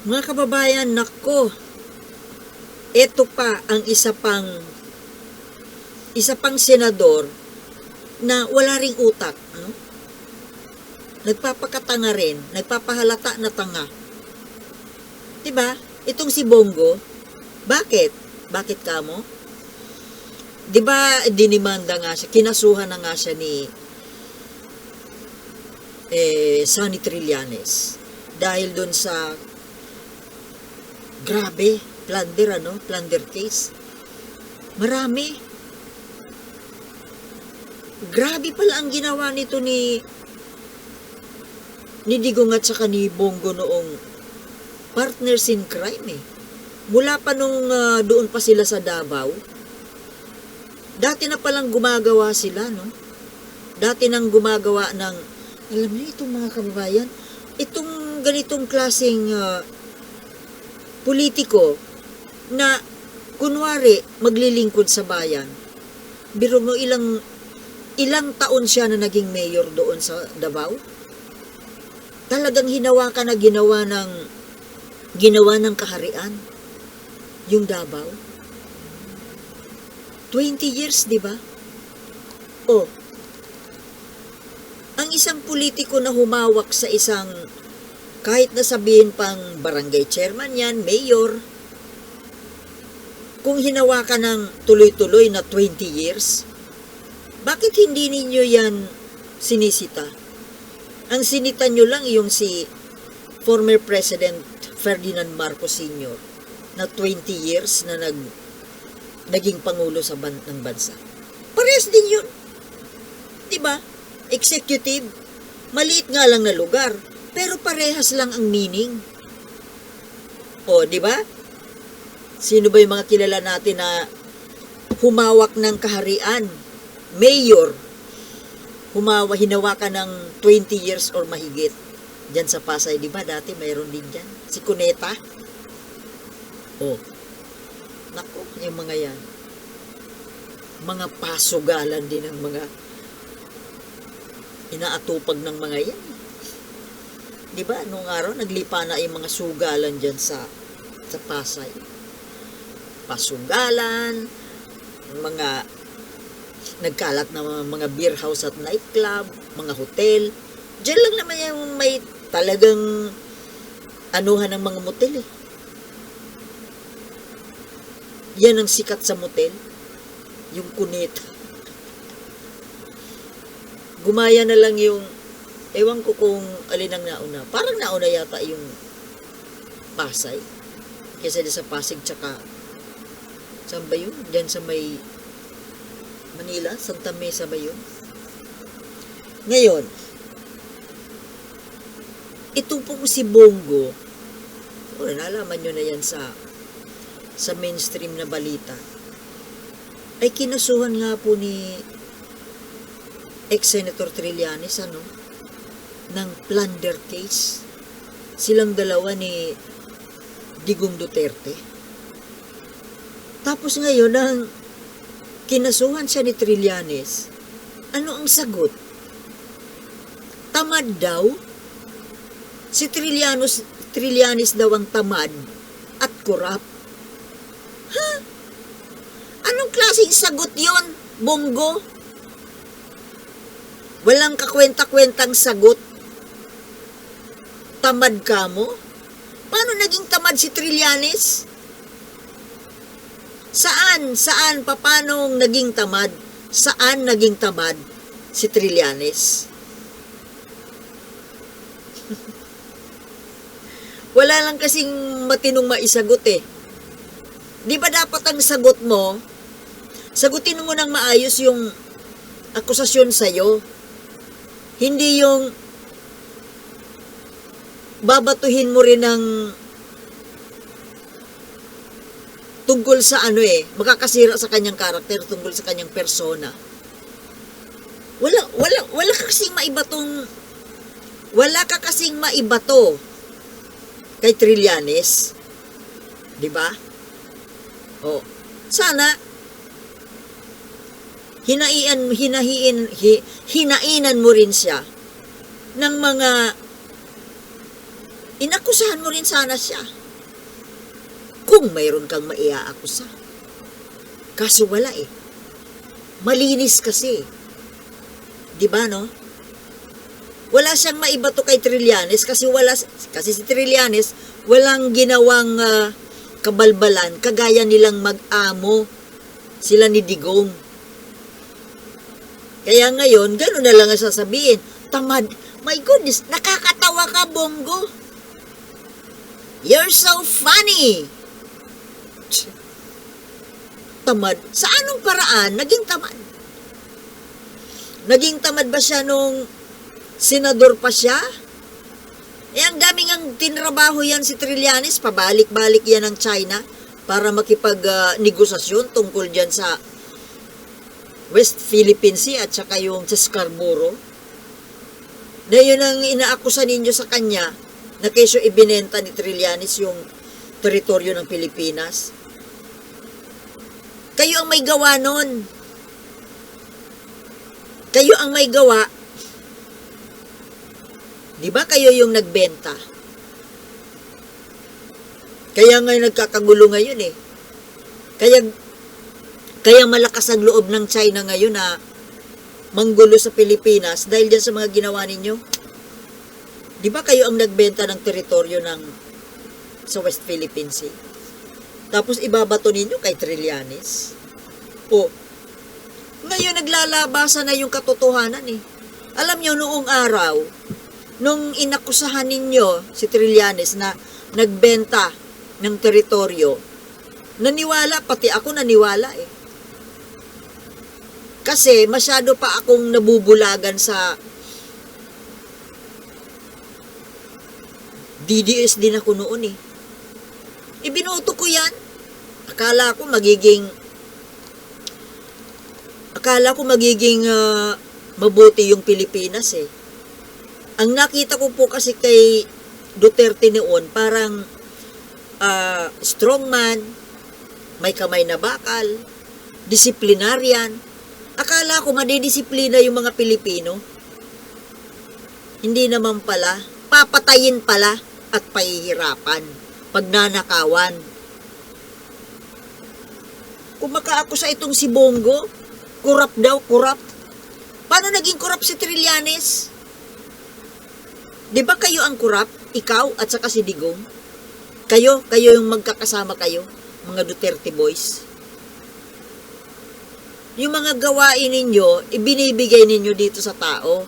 Mga kababayan, nako, ito pa ang isa pang isa pang senador na wala ring utak. Ano? Nagpapakatanga rin, nagpapahalata na tanga. 'Di ba? Itong si Bongo, bakit? Bakit kamo? 'Di ba dinimanda nga siya, kinasuhan na nga siya ni eh, Sonny Trillanes dahil doon sa grabe, plunder ano, plunder case. Marami. Grabe pala ang ginawa nito ni ni Digong at saka ni Bongo noong partners in crime eh. Mula pa nung ah, doon pa sila sa Davao, dati na palang gumagawa sila, no? Dati nang gumagawa ng, alam niyo itong mga kababayan, itong ganitong klaseng ah, politiko na kunwari maglilingkod sa bayan. Biro mo ilang ilang taon siya na naging mayor doon sa Davao. Talagang hinawakan na ginawa ng ginawa ng kaharian yung Davao. 20 years, di ba? Oh. Ang isang politiko na humawak sa isang kahit na sabihin pang barangay chairman yan, mayor, kung hinawakan ng tuloy-tuloy na 20 years, bakit hindi ninyo yan sinisita? Ang sinita nyo lang yung si former President Ferdinand Marcos Sr. na 20 years na nag naging pangulo sa ban ng bansa. Parehas din yun. ba? Executive, maliit nga lang na lugar, pero parehas lang ang meaning. O, 'di ba? Sino ba yung mga kilala natin na humawak ng kaharian? Mayor, humawa, hinawakan ng 20 years or mahigit. Diyan sa Pasay, di ba? Dati mayroon din dyan. Si Cuneta. Oh. Naku, yung mga yan. Mga pasugalan din ng mga inaatupag ng mga yan. Di ba? Nung araw, naglipa na yung mga sugalan dyan sa, sa Pasay. Pasugalan, mga nagkalat na mga, beer house at nightclub, mga hotel. Diyan lang naman yung may talagang anuhan ng mga motel eh. Yan ang sikat sa motel. Yung kuneta. Gumaya na lang yung, ewan ko kung alin ang nauna. Parang nauna yata yung Pasay. Kesa sa Pasig tsaka, saan ba yun? Diyan sa may Manila, Santa Mesa ba yun? Ngayon, ito pong si Bongo, o nalaman nyo na yan sa sa mainstream na balita, ay kinasuhan nga po ni ex-senator Trillanes, ano, ng plunder case. Silang dalawa ni Digong Duterte. Tapos ngayon, ang kinasuhan siya ni Trillanes, ano ang sagot? Tamad daw? Si Trillanos, Trillanes daw ang tamad at kurap. Ha? Anong klaseng sagot yon, Bongo? Walang kakwenta-kwentang sagot. Tamad ka mo? Paano naging tamad si Trillanes? Saan? Saan? Paano naging tamad? Saan naging tamad si Trillanes? Wala lang kasing matinong maisagot eh. Di ba dapat ang sagot mo, sagutin mo ng maayos yung akusasyon sa'yo. Hindi yung babatuhin mo rin ng tungkol sa ano eh, makakasira sa kanyang karakter, tungkol sa kanyang persona. Wala, wala, wala ka kasing maibatong, wala ka kasing maibato kay Trillanes. Di ba? O, sana, hinaian, hinahiin, hi, hinainan mo rin siya ng mga inakusahan mo rin sana siya. Kung mayroon kang maiaakusa. Kaso wala eh. Malinis kasi. Di ba no? Wala siyang maibato kay Trillanes kasi wala kasi si Trillanes walang ginawang ah, kabalbalan kagaya nilang mag-amo sila ni Digong. Kaya ngayon, gano'n na lang ang sasabihin. Tamad. My goodness, nakakatawa ka, Bongo. You're so funny. Tamad. Sa anong paraan naging tamad? Naging tamad ba siya nung senador pa siya? Eh, ang daming ang tinrabaho yan si Trillanes, pabalik-balik yan ng China para makipag-negosasyon tungkol dyan sa West Philippine Sea at saka yung sa Scarborough. Na yun ang inaakusa ninyo sa kanya na kesyo ibinenta ni Trillanes yung teritoryo ng Pilipinas. Kayo ang may gawa nun. Kayo ang may gawa. Di ba kayo yung nagbenta? Kaya nga nagkakagulo ngayon eh. Kaya kaya malakas ang loob ng China ngayon na manggulo sa Pilipinas dahil dyan sa mga ginawa ninyo. Di ba kayo ang nagbenta ng teritoryo ng sa West Philippine Sea? Tapos ibabato ninyo kay Trillanes. O, ngayon naglalabasan na yung katotohanan eh. Alam nyo, noong araw, nung inakusahan ninyo si Trillanes na nagbenta ng teritoryo, naniwala, pati ako naniwala eh. Kasi masyado pa akong nabubulagan sa DDS din ako noon eh. Ibinuto ko yan. Akala ko magiging akala ko magiging ah, mabuti yung Pilipinas eh. Ang nakita ko po kasi kay Duterte noon, parang ah, strongman, may kamay na bakal, disiplinaryan. Akala ko madidisiplina yung mga Pilipino. Hindi naman pala. Papatayin pala at pahihirapan. Pagnanakawan. Kung makaakusa itong si Bongo, kurap daw, kurap. Paano naging kurap si Trillanes? Di ba kayo ang kurap? Ikaw at saka si Digong? Kayo, kayo yung magkakasama kayo, mga Duterte boys. Yung mga gawain ninyo, ibinibigay ninyo dito sa tao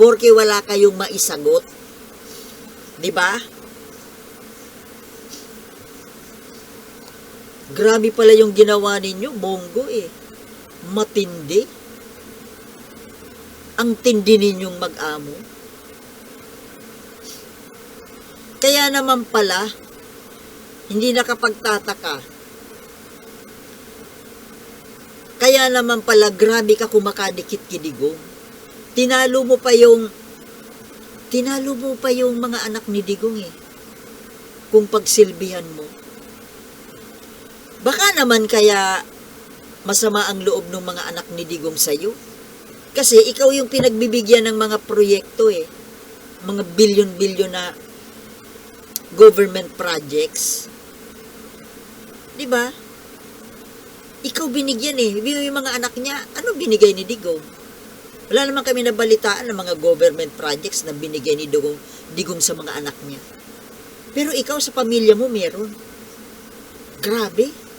porque wala kayong maisagot. Di ba? Grabe pala yung ginawa ninyo, bongo eh. Matindi. Ang tindi ninyong mag-amo. Kaya naman pala, hindi nakapagtataka. Kaya naman pala, grabe ka kumakadikit kidigong. Tinalo mo pa yung, tinalo mo pa yung mga anak ni Digong eh. Kung pagsilbihan mo. Baka naman kaya masama ang loob ng mga anak ni Digong sa'yo. Kasi ikaw yung pinagbibigyan ng mga proyekto eh. Mga bilyon-bilyon na government projects. Di ba? Ikaw binigyan eh. Yung mga anak niya, ano binigay ni Digong? Wala naman kami nabalitaan ng mga government projects na binigay ni Digong, Digong sa mga anak niya. Pero ikaw sa pamilya mo meron. Grabe.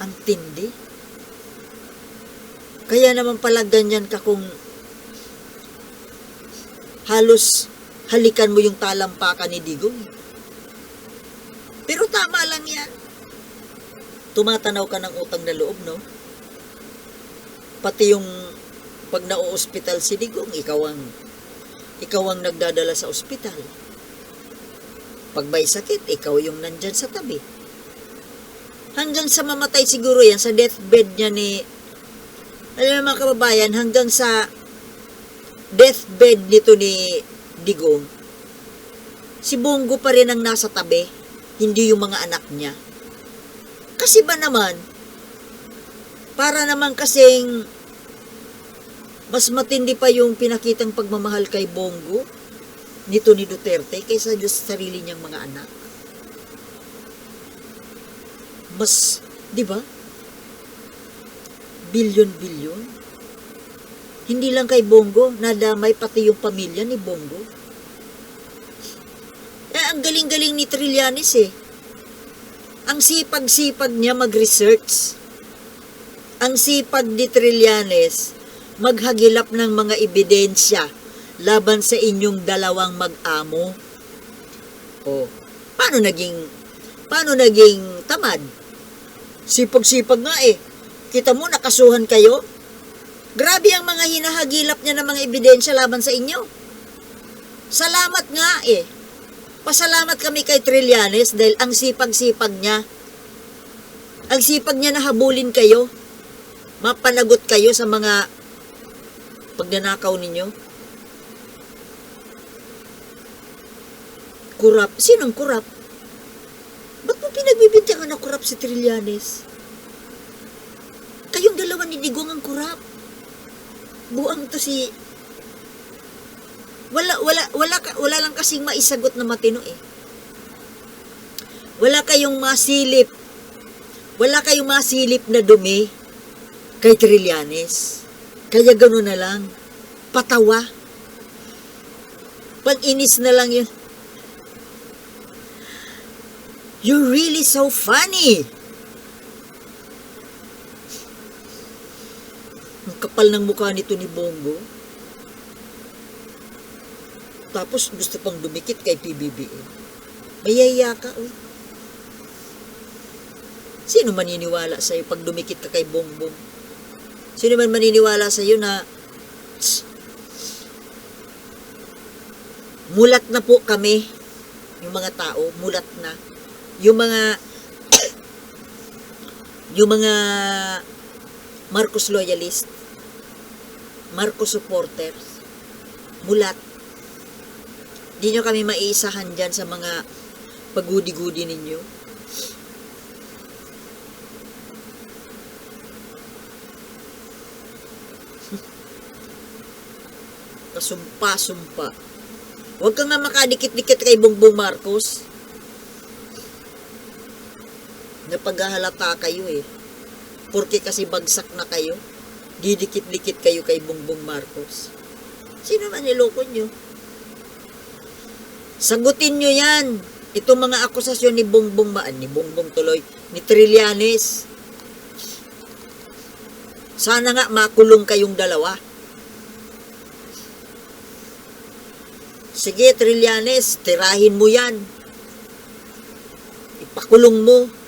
Ang tindi. Kaya naman pala ganyan ka kung halos halikan mo yung talampakan ni Digong. Pero tama lang yan. Tumatanaw ka ng utang na loob, no? Pati yung pag na-ospital si Digong, ikaw ang ikaw ang nagdadala sa ospital. Pag may sakit, ikaw yung nandyan sa tabi. Hanggang sa mamatay siguro yan, sa deathbed niya ni, alam mo mga kababayan, hanggang sa deathbed nito ni Digong, si Bongo pa rin ang nasa tabi, hindi yung mga anak niya. Kasi ba naman, para naman kasing mas matindi pa yung pinakitang pagmamahal kay Bongo nito ni Duterte kaysa sa sarili niyang mga anak. Mas, di ba? Bilyon-bilyon. Hindi lang kay Bongo, nadamay pati yung pamilya ni Bongo. Eh, ang galing-galing ni Trillanes eh. Ang sipag-sipag niya mag-research. Ang sipag ni Trillanes maghagilap ng mga ebidensya laban sa inyong dalawang mag-amo. O, paano naging, paano naging tamad? Sipag-sipag nga eh. Kita mo, nakasuhan kayo. Grabe ang mga hinahagilap niya ng mga ebidensya laban sa inyo. Salamat nga eh. Pasalamat kami kay Trillanes dahil ang sipag-sipag niya. Ang sipag niya na habulin kayo. Mapanagot kayo sa mga pagnanakaw ninyo. Kurap. Sinong kurap? Mo pinagbibintangan na kurap si Trillanes? Kayong dalawa ni Digong ang kurap. Buang to si... Wala, wala, wala, wala lang kasing maisagot na matino eh. Wala kayong masilip. Wala kayong masilip na dumi kay Trillanes. Kaya gano'n na lang. Patawa. Pag-inis na lang yun. You're really so funny. Ang kapal ng mukha nito ni Bongo. Tapos gusto pang dumikit kay PBBM. Mayaya ka, uy. Sino maniniwala sa'yo pag dumikit ka kay Bongbong? Sino man maniniwala sa'yo na "Tsk, mulat na po kami, yung mga tao, mulat na. Yung mga yung mga Marcos loyalist, Marcos supporters, mulat. Di nyo kami maisahan dyan sa mga pagudi-gudi ninyo. Kasumpa-sumpa. Huwag ka nga makadikit-dikit kay Bongbong Marcos. Napaghahalata kayo eh. Porque kasi bagsak na kayo. Didikit-dikit kayo kay Bongbong Marcos. Sino man niloko nyo? Sagutin nyo yan. Itong mga akusasyon ni Bongbong Maan, ni Bongbong tuloy, ni Trillanes. Sana nga makulong kayong dalawa. Sige, Trillanes, tirahin mo yan. Ipakulong mo.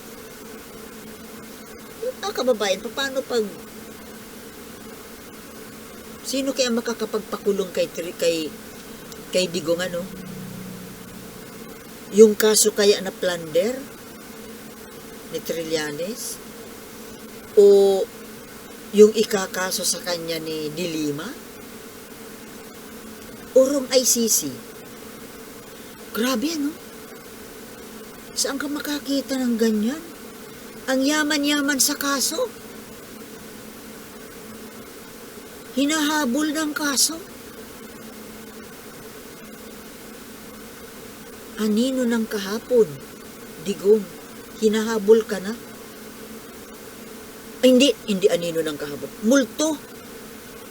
Mga kababayan, paano pag... Sino kaya makakapagpakulong kay, kay, kay Digong ano? Yung kaso kaya na plunder ni Trillanes? O yung ikakaso sa kanya ni Dilima? Orong ICC. Grabe, ano? Saan ka makakita ng ganyan? Ang yaman-yaman sa kaso. Hinahabol ng kaso. Anino ng kahapon? Digong, hinahabol ka na? Ay, hindi, hindi anino ng kahapon. Multo.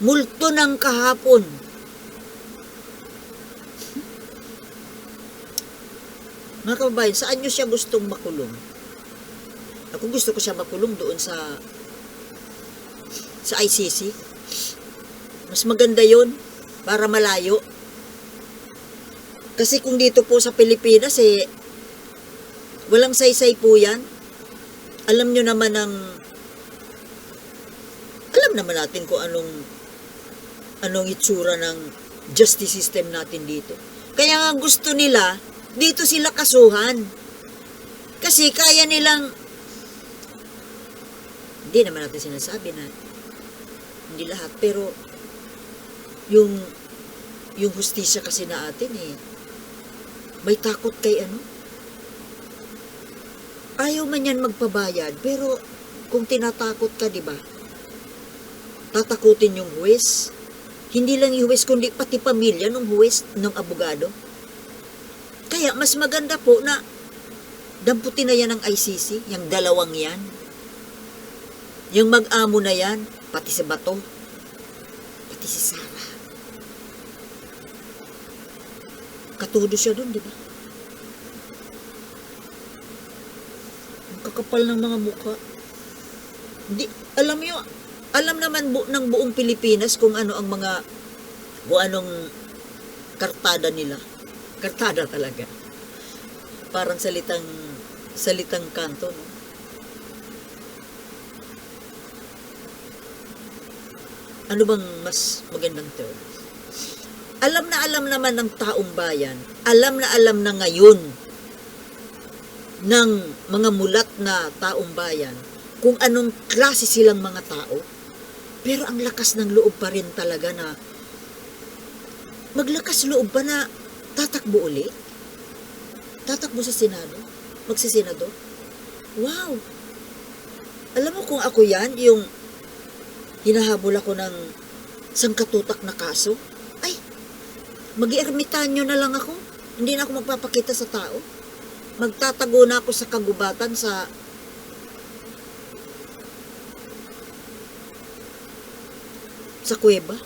Multo ng kahapon. Mga kababayan, saan nyo siya gustong makulong? Ako gusto ko siya makulong doon sa sa ICC. Mas maganda yon para malayo. Kasi kung dito po sa Pilipinas, eh, walang saysay po yan. Alam nyo naman ang alam naman natin kung anong anong itsura ng justice system natin dito. Kaya nga gusto nila, dito sila kasuhan. Kasi kaya nilang hindi naman natin sinasabi na hindi lahat, pero yung yung hustisya kasi na atin eh, may takot kay ano? Ayaw man yan magpabayad, pero kung tinatakot ka, di ba? Tatakutin yung huwes. Hindi lang yung huwes, kundi pati pamilya ng huwes, ng abogado. Kaya mas maganda po na damputin na yan ng ICC, yung dalawang yan. Yung mag-amo na yan, pati si Bato, pati si Sara. Katudo siya doon, di ba? Ang kakapal ng mga mukha. Hindi, alam mo alam naman bu, ng buong Pilipinas kung ano ang mga, kung anong kartada nila. Kartada talaga. Parang salitang, salitang kanto, no? Ano bang mas magandang term? Alam na alam naman ng taong bayan, alam na alam na ngayon ng mga mulat na taong bayan kung anong klase silang mga tao. Pero ang lakas ng loob pa rin talaga na maglakas loob pa na tatakbo uli? Tatakbo sa Senado? Magsisenado? Wow! Alam mo kung ako yan, yung hinahabol ako ng sangkatutak na kaso, ay, mag-ermitanyo na lang ako. Hindi na ako magpapakita sa tao. Magtatago na ako sa kagubatan sa sa kuweba.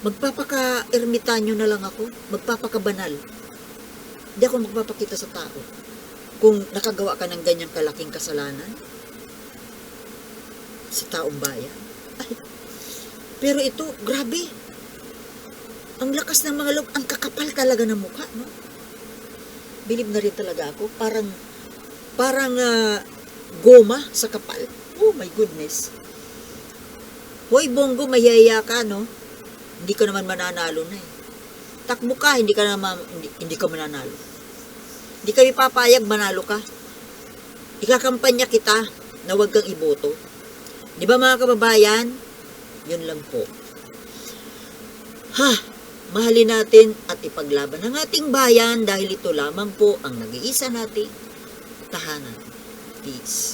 Magpapaka-ermitanyo na lang ako. Magpapakabanal. Hindi ako magpapakita sa tao. Kung nakagawa ka ng ganyang kalaking kasalanan, sa taong bayan. Ay, pero ito, grabe. Ang lakas ng mga loob, ang kakapal talaga ng mukha, no? Bilib na rin talaga ako. Parang, parang ah, goma sa kapal. Oh my goodness. Hoy, Bongo, mayaya ka, no? Hindi ka naman mananalo na eh. Takbo ka, hindi ka naman, hindi, hindi ka mananalo. Hindi kami papayag, manalo ka. Ikakampanya kita na huwag kang iboto. Di ba mga kababayan? Yun lang po. Ha! Mahalin natin at ipaglaban ang ating bayan dahil ito lamang po ang nag-iisa nating tahanan. Peace.